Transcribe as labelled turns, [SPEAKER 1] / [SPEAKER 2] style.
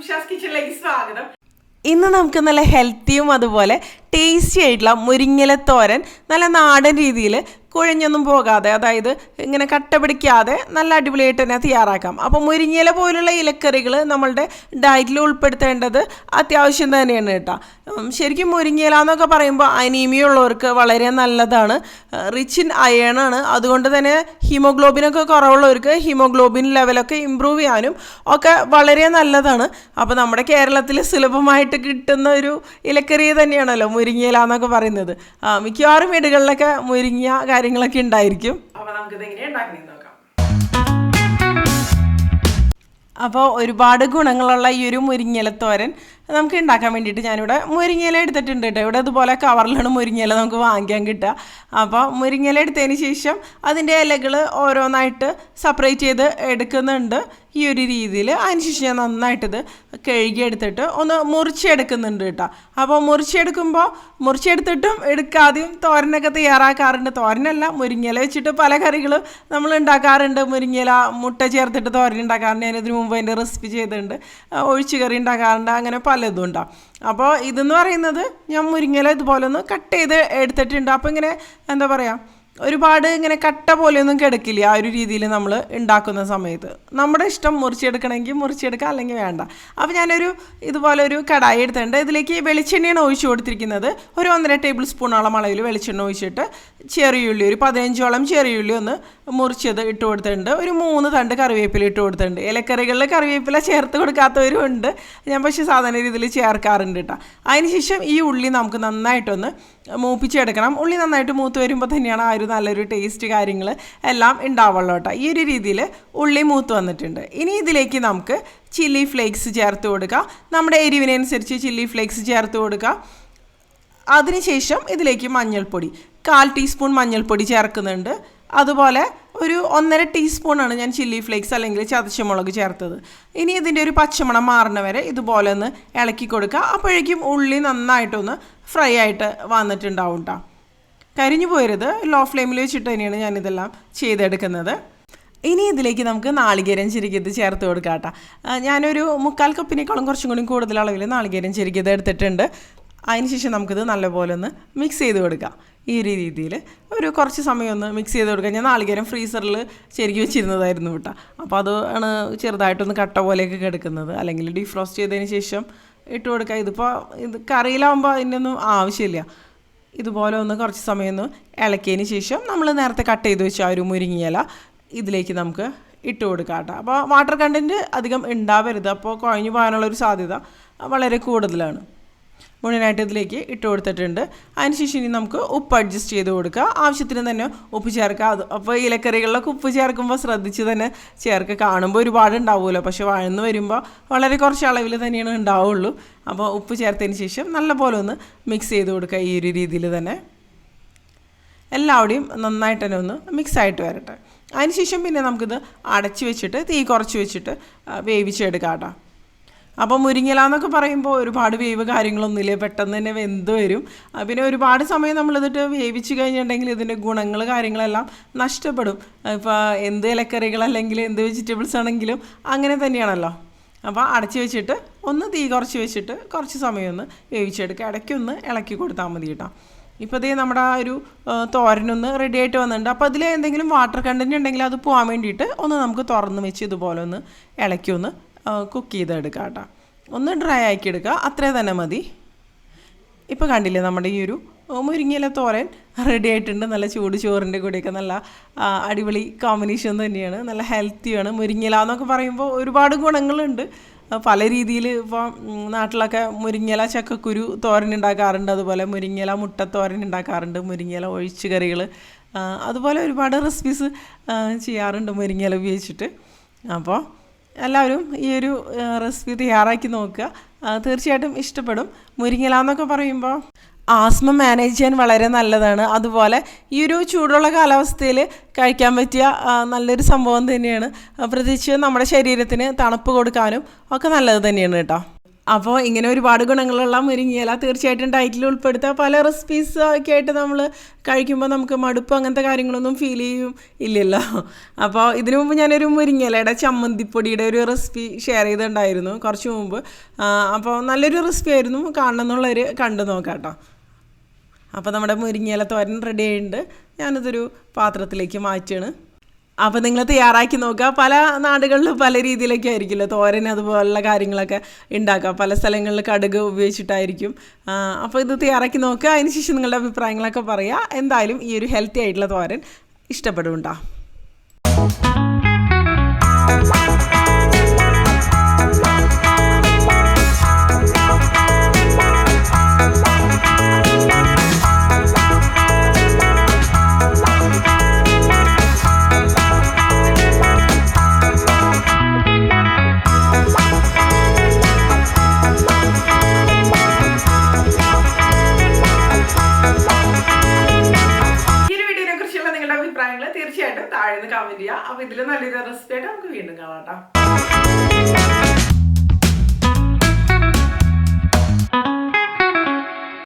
[SPEAKER 1] കിച്ചണിലേക്ക് സ്വാഗതം.
[SPEAKER 2] ഇന്ന് നമുക്ക് നല്ല ഹെൽത്തിയും അതുപോലെ ടേസ്റ്റി ആയിട്ടുള്ള മുരിങ്ങയില തോരൻ. നല്ല നാടൻ രീതിയിൽ കുഴഞ്ഞൊന്നും പോകാതെ അതായത് ഇങ്ങനെ കട്ട പിടിക്കാതെ നല്ല അടിപൊളിയായിട്ട് തന്നെ തയ്യാറാക്കാം. അപ്പോൾ മുരിങ്ങയില പോലുള്ള ഇലക്കറികൾ നമ്മളുടെ ഡയറ്റിൽ ഉൾപ്പെടുത്തേണ്ടത് അത്യാവശ്യം തന്നെയാണ് കേട്ടോ. ശരിക്കും മുരിങ്ങയില എന്നൊക്കെ പറയുമ്പോൾ അനീമിയ ഉള്ളവർക്ക് വളരെ നല്ലതാണ്. റിച്ച് ഇൻ അയൺ ആണ്. അതുകൊണ്ട് തന്നെ ഹീമോഗ്ലോബിനൊക്കെ കുറവുള്ളവർക്ക് ഹീമോഗ്ലോബിൻ ലെവലൊക്കെ ഇമ്പ്രൂവ് ചെയ്യാനും ഒക്കെ വളരെ നല്ലതാണ്. അപ്പോൾ നമ്മുടെ കേരളത്തിൽ സുലഭമായിട്ട് കിട്ടുന്ന ഒരു ഇലക്കറി തന്നെയാണല്ലോ മുരിങ്ങയില എന്നൊക്കെ പറയുന്നത്. ആ, മിക്കവാറും വീടുകളിലൊക്കെ മുരിങ്ങിയ കാര്യങ്ങളൊക്കെ ഉണ്ടായിരിക്കും.
[SPEAKER 1] അപ്പൊ നമുക്കിത് നോക്കാം.
[SPEAKER 2] അപ്പോൾ ഒരുപാട് ഗുണങ്ങളുള്ള ഈ ഒരു മുരിങ്ങയിലത്തോരൻ നമുക്ക് ഉണ്ടാക്കാൻ വേണ്ടിയിട്ട് ഞാനിവിടെ മുരിങ്ങയില എടുത്തിട്ടുണ്ട് കേട്ടോ. ഇവിടെ ഇതുപോലെ കവറിലാണ് മുരിങ്ങയില നമുക്ക് വാങ്ങിക്കാൻ കിട്ടുക. അപ്പോൾ മുരിങ്ങയില എടുത്തതിന് ശേഷം അതിന്റെ ഇലകൾ ഓരോന്നായിട്ട് സെപ്പറേറ്റ് ചെയ്ത് എടുക്കുന്നുണ്ട്. ഈ ഒരു രീതിയിൽ അതിനുശേഷം ഞാൻ നന്നായിട്ടത് കഴുകിയെടുത്തിട്ട് ഒന്ന് മുറിച്ചെടുക്കുന്നുണ്ട് കേട്ടോ. അപ്പോൾ മുറിച്ചെടുക്കുമ്പോൾ മുറിച്ചെടുത്തിട്ടും എടുക്കാതെയും തോരനൊക്കെ തയ്യാറാക്കാറുണ്ട്. തോരനല്ല മുരിങ്ങല വെച്ചിട്ട് പല കറികളും നമ്മൾ ഉണ്ടാക്കാറുണ്ട്. മുരിങ്ങല മുട്ട ചേർത്തിട്ട് തോരൻ ഉണ്ടാക്കാറുണ്ട്. ഞാൻ ഇതിനു മുമ്പ് അതിന്റെ റെസിപ്പി ചെയ്തിട്ടുണ്ട്. ഒഴിച്ചു കറി ഉണ്ടാക്കാറുണ്ട്. അങ്ങനെ പലതും ഉണ്ടാവും അപ്പോൾ ഇതെന്ന് പറയുന്നത് ഞാൻ മുരിങ്ങല ഇതുപോലെ ഒന്ന് കട്ട് ചെയ്ത് എടുത്തിട്ടുണ്ട്. അപ്പോൾ ഇങ്ങനെ എന്താ പറയുക ഒരുപാട് ഇങ്ങനെ കട്ട പോലെയൊന്നും കിടക്കില്ല ആ ഒരു രീതിയിൽ നമ്മൾ ഉണ്ടാക്കുന്ന സമയത്ത്. നമ്മുടെ ഇഷ്ടം മുറിച്ചെടുക്കണമെങ്കിൽ മുറിച്ചെടുക്കാം അല്ലെങ്കിൽ വേണ്ട. അപ്പോൾ ഞാനൊരു ഇതുപോലെ ഒരു കടായി എടുത്തിട്ടുണ്ട്. ഇതിലേക്ക് വെളിച്ചെണ്ണയാണ് ഒഴിച്ചു കൊടുത്തിരിക്കുന്നത്. ഒരു ഒന്നര ടേബിൾ സ്പൂണോളം അളവിൽ വെളിച്ചെണ്ണ ഒഴിച്ചിട്ട് ചെറിയുള്ളി ഒരു പതിനഞ്ചോളം ചെറിയുള്ളി ഒന്ന് മുറിച്ചത് ഇട്ട് കൊടുത്തിട്ടുണ്ട്. ഒരു മൂന്ന് തണ്ട് കറിവേപ്പില ഇട്ട് കൊടുത്തിട്ടുണ്ട്. ഇലക്കറികളിൽ കറിവേപ്പില ചേർത്ത് കൊടുക്കാത്തവരും ഉണ്ട്. ഞാൻ പക്ഷേ സാധാരണ രീതിയിൽ ചേർക്കാറുണ്ട് കേട്ടോ അതിനുശേഷം ഈ ഉള്ളി നമുക്ക് നന്നായിട്ടൊന്ന് മൂപ്പിച്ചെടുക്കണം. ഉള്ളി നന്നായിട്ട് മൂത്ത് വരുമ്പോൾ തന്നെയാണ് ആ ഒരു നല്ലൊരു ടേസ്റ്റ് കാര്യങ്ങൾ എല്ലാം ഉണ്ടാവുള്ളൂ കേട്ടോ ഈ ഒരു രീതിയിൽ ഉള്ളി മൂത്ത് വന്നിട്ടുണ്ട്. ഇനി ഇതിലേക്ക് നമുക്ക് ചില്ലി ഫ്ലേക്സ് ചേർത്ത് കൊടുക്കുക നമ്മുടെ എരിവിനനുസരിച്ച് ചില്ലി ഫ്ലേക്സ് ചേർത്ത് കൊടുക്കുക അതിനുശേഷം ഇതിലേക്ക് മഞ്ഞൾപ്പൊടി കാൽ ടീസ്പൂൺ മഞ്ഞൾപ്പൊടി ചേർക്കുന്നുണ്ട്. അതുപോലെ ഒരു ഒന്നര ടീസ്പൂണാണ് ഞാൻ ചില്ലി ഫ്ലേക്സ് അല്ലെങ്കിൽ ചതച്ചമുളക് ചേർത്തത്. ഇനി ഇതിന്റെ ഒരു പച്ചമണം മാറണ വരെ ഇതുപോലെ ഒന്ന് ഇളക്കി കൊടുക്കുക. അപ്പോഴേക്കും ഉള്ളി നന്നായിട്ടൊന്ന് ഫ്രൈ ആയിട്ട് വന്നിട്ടുണ്ടാവും കേട്ടോ കരിഞ്ഞു പോയരുത്. ലോ ഫ്ലെയിമിൽ വെച്ചിട്ട് തന്നെയാണ് ഞാനിതെല്ലാം ചെയ്തെടുക്കുന്നത്. ഇനി ഇതിലേക്ക് നമുക്ക് നാളികേരം ചിരിക്കത് ചേർത്ത് കൊടുക്കാം കേട്ടോ ഞാനൊരു മുക്കാൽ കപ്പിനേക്കാളും കുറച്ചും കൂടി കൂടുതൽ അളവിൽ നാളികേരം ചിരിക്കത് എടുത്തിട്ടുണ്ട്. അതിനുശേഷം നമുക്കിത് നല്ലപോലെ ഒന്ന് മിക്സ് ചെയ്ത് കൊടുക്കാം. ഈ ഒരു രീതിയിൽ ഒരു കുറച്ച് സമയം ഒന്ന് മിക്സ് ചെയ്ത് കൊടുക്കുക ഞാൻ നാളികേരം ഫ്രീസറിൽ ചെരുക്കി വെച്ചിരുന്നതായിരുന്നു കേട്ടോ. അപ്പോൾ അത് ആണ് ചെറുതായിട്ടൊന്ന് കട്ട പോലെയൊക്കെ കിടക്കുന്നത്. അല്ലെങ്കിൽ ഡീഫ്രോസ്റ്റ് ചെയ്തതിന് ശേഷം ഇട്ട് കൊടുക്കുക. ഇതിപ്പോൾ ഇത് കറിയിലാവുമ്പോൾ അതിന്റെയൊന്നും ആവശ്യമില്ല. ഇതുപോലെ ഒന്ന് കുറച്ച് സമയം ഒന്ന് ഇളക്കിയതിന് ശേഷം നമ്മൾ നേരത്തെ കട്ട് ചെയ്ത് വെച്ച ഒരു മുരിങ്ങിയില ഇതിലേക്ക് നമുക്ക് ഇട്ട് കൊടുക്കാം കേട്ടോ. അപ്പോൾ വാട്ടർ കണ്ടന്റ് അധികം ഉണ്ടാവരുത്. അപ്പോൾ കുഴഞ്ഞു പോകാനുള്ളൊരു സാധ്യത വളരെ കൂടുതലാണ്. മുഴുവനായിട്ട് ഇതിലേക്ക് ഇട്ട് കൊടുത്തിട്ടുണ്ട്. അതിനുശേഷം ഇനി നമുക്ക് ഉപ്പ് അഡ്ജസ്റ്റ് ചെയ്ത് കൊടുക്കുക ആവശ്യത്തിന് തന്നെ ഉപ്പ് ചേർക്കുക അത് അപ്പോൾ ഇലക്കറികളിലൊക്കെ ഉപ്പ് ചേർക്കുമ്പോൾ ശ്രദ്ധിച്ച് തന്നെ ചേർക്കുക കാണുമ്പോൾ ഒരുപാട് ഉണ്ടാവുമല്ലോ. പക്ഷെ വഴന്ന് വരുമ്പോൾ വളരെ കുറച്ച് അളവിൽ തന്നെയാണ് ഉണ്ടാവുള്ളൂ. അപ്പോൾ ഉപ്പ് ചേർത്തതിന് ശേഷം നല്ലപോലെ ഒന്ന് മിക്സ് ചെയ്ത് കൊടുക്കുക ഈ ഒരു രീതിയിൽ തന്നെ. എല്ലാവിടെയും നന്നായിട്ട് തന്നെ ഒന്ന് മിക്സ് ആയിട്ട് വരട്ടെ. അതിനുശേഷം പിന്നെ നമുക്കിത് അടച്ച് വെച്ചിട്ട് തീ കുറച്ച് വെച്ചിട്ട് വേവിച്ചെടുക്കാം കേട്ടോ. അപ്പോൾ മുരിങ്ങല എന്നൊക്കെ പറയുമ്പോൾ ഒരുപാട് വേവ് കാര്യങ്ങളൊന്നുമില്ല? പെട്ടെന്ന് തന്നെ വെന്ത് വരും. പിന്നെ ഒരുപാട് സമയം നമ്മളിതിട്ട് വേവിച്ച് കഴിഞ്ഞിട്ടുണ്ടെങ്കിൽ ഇതിന്റെ ഗുണങ്ങൾ കാര്യങ്ങളെല്ലാം നഷ്ടപ്പെടും. ഇപ്പോൾ എന്ത് ഇലക്കറികൾ അല്ലെങ്കിൽ എന്ത് വെജിറ്റബിൾസ് ആണെങ്കിലും അങ്ങനെ തന്നെയാണല്ലോ. അപ്പോൾ അടച്ചു വെച്ചിട്ട് ഒന്ന് തീ കുറച്ച് വെച്ചിട്ട് കുറച്ച് സമയം ഒന്ന് വേവിച്ചെടുക്കുക. ഇടയ്ക്കൊന്ന് ഇളക്കി കൊടുത്താൽ മതി കേട്ടോ. ഇപ്പോൾ ഇതേ നമ്മുടെ ആ ഒരു തോരനൊന്ന് റെഡി ആയിട്ട് വന്നിട്ടുണ്ട്. അപ്പോൾ അതിൽ എന്തെങ്കിലും വാട്ടർ കണ്ടന്റ് ഉണ്ടെങ്കിൽ അത് പോകാൻ വേണ്ടിയിട്ട് ഒന്ന് നമുക്ക് തുറന്ന് വെച്ച് ഇതുപോലെ ഒന്ന് ഇളക്കി ഒന്ന് കുക്ക് ചെയ്തെടുക്കാം കേട്ടോ. ഒന്ന് ഡ്രൈ ആക്കി എടുക്കുക അത്രേ തന്നെ മതി. ഇപ്പോൾ കണ്ടില്ലേ നമ്മുടെ ഈ ഒരു മുരിങ്ങയില തോരൻ റെഡി ആയിട്ടുണ്ട്. നല്ല ചൂട് ചോറിന്റെ കൂടെയൊക്കെ നല്ല അടിപൊളി കോമ്പിനേഷൻ തന്നെയാണ്. നല്ല ഹെൽത്തിയാണ് മുരിങ്ങയില എന്നൊക്കെ പറയുമ്പോൾ ഒരുപാട് ഗുണങ്ങളുണ്ട്. പല രീതിയിൽ ഇപ്പോൾ നാട്ടിലൊക്കെ മുരിങ്ങയില ചക്കക്കുരു തോരൻ ഉണ്ടാക്കാറുണ്ട്. അതുപോലെ മുരിങ്ങയില മുട്ട തോരൻ ഉണ്ടാക്കാറുണ്ട്. മുരിങ്ങയില ഒഴിച്ച് കറികൾ അതുപോലെ ഒരുപാട് റെസിപ്പീസ് ചെയ്യാറുണ്ട് മുരിങ്ങയില ഉപയോഗിച്ചിട്ട്. അപ്പോൾ എല്ലാവരും ഈ ഒരു റെസിപ്പി തയ്യാറാക്കി നോക്കുക. തീർച്ചയായിട്ടും ഇഷ്ടപ്പെടും. മുരിങ്ങല എന്നൊക്കെ പറയുമ്പോൾ ആസ്മ മാനേജ് ചെയ്യാൻ വളരെ നല്ലതാണ്. അതുപോലെ ഈ ഒരു ചൂടുള്ള കാലാവസ്ഥയിൽ കഴിക്കാൻ പറ്റിയ നല്ലൊരു സംഭവം തന്നെയാണ്. പ്രത്യേകിച്ച് നമ്മുടെ ശരീരത്തിന് തണുപ്പ് കൊടുക്കാനും ഒക്കെ നല്ലത് തന്നെയാണ് കേട്ടോ. അപ്പോൾ ഇങ്ങനെ ഒരുപാട് ഗുണങ്ങളുള്ള മുരിങ്ങയില തീർച്ചയായിട്ടും ഡയറ്റിൽ ഉൾപ്പെടുത്തുക പല റെസിപ്പീസ് ഒക്കെ ആയിട്ട് നമ്മൾ കഴിക്കുമ്പോൾ നമുക്ക് മടുപ്പ് അങ്ങനത്തെ കാര്യങ്ങളൊന്നും ഫീൽ ചെയ്യും ഇല്ലല്ലോ. അപ്പോൾ ഇതിനു മുമ്പ് ഞാനൊരു മുരിങ്ങയിലയുടെ ചമ്മന്തിപ്പൊടിയുടെ ഒരു റെസിപ്പി ഷെയർ ചെയ്തിട്ടുണ്ടായിരുന്നു കുറച്ച് മുമ്പ്. അപ്പോൾ നല്ലൊരു റെസിപ്പി ആയിരുന്നു. കാണണം എന്നുള്ളവർ കണ്ടു നോക്കാം കേട്ടോ അപ്പോൾ നമ്മുടെ മുരിങ്ങയില തോരൻ റെഡി ആയിട്ടുണ്ട്. ഞാനിതൊരു പാത്രത്തിലേക്ക് മാറ്റുകയാണ്. അപ്പോൾ നിങ്ങൾ തയ്യാറാക്കി നോക്കുക. പല നാടുകളിലും പല രീതിയിലൊക്കെ ആയിരിക്കില്ല തോരൻ അതുപോലുള്ള കാര്യങ്ങളൊക്കെ ഉണ്ടാക്കുക. പല സ്ഥലങ്ങളിൽ കടുക് ഉപയോഗിച്ചിട്ടായിരിക്കും. അപ്പോൾ ഇത് തയ്യാറാക്കി നോക്കുക. അതിനുശേഷം നിങ്ങളുടെ അഭിപ്രായങ്ങളൊക്കെ പറയുക. എന്തായാലും ഈ ഒരു ഹെൽത്തി ആയിട്ടുള്ള തോരൻ ഇഷ്ടപ്പെടും
[SPEAKER 1] അഭിപ്രായങ്ങൾ തീർച്ചയായിട്ടും താഴെ നിന്ന് കമന്റ് ചെയ്യുക അപ്പൊ ഇതിൽ നല്ലൊരു റെസിപ്പി ആയിട്ട് നമുക്ക് വീണ്ടും കാണാം കേട്ടോ